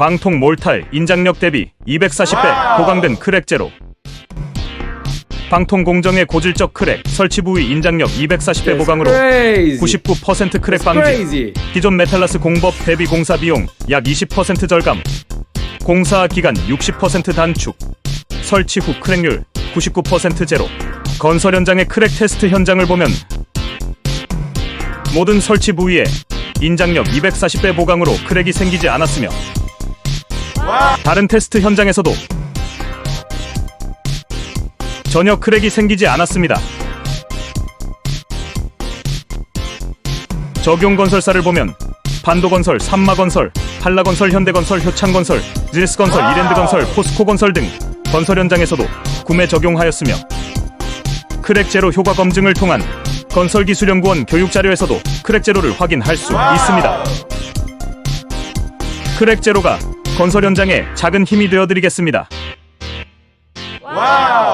방통 몰탈 인장력 대비 240배 보강된 크랙 제로. 방통 공정의 고질적 크랙 설치 부위 인장력 240배 보강으로 99% 크랙 방지. 기존 메탈라스 공법 대비 공사 비용 약 20% 절감. 공사 기간 60% 단축. 설치 후 크랙률 99% 제로. 건설 현장의 크랙 테스트 현장을 보면 모든 설치 부위에 인장력 240배 보강으로 크랙이 생기지 않았으며 다른 테스트 현장에서도 전혀 크랙이 생기지 않았습니다. 적용 건설사를 보면 반도건설, 삼마건설, 한라건설, 현대건설, 효창건설, 지스건설, 이랜드건설, 포스코건설 등 건설 현장에서도 구매 적용하였으며 크랙 제로 효과 검증을 통한 건설기술연구원 교육 자료에서도 크랙 제로를 확인할 수 있습니다. 크랙 제로가 건설 현장에 작은 힘이 되어 드리겠습니다. 와우.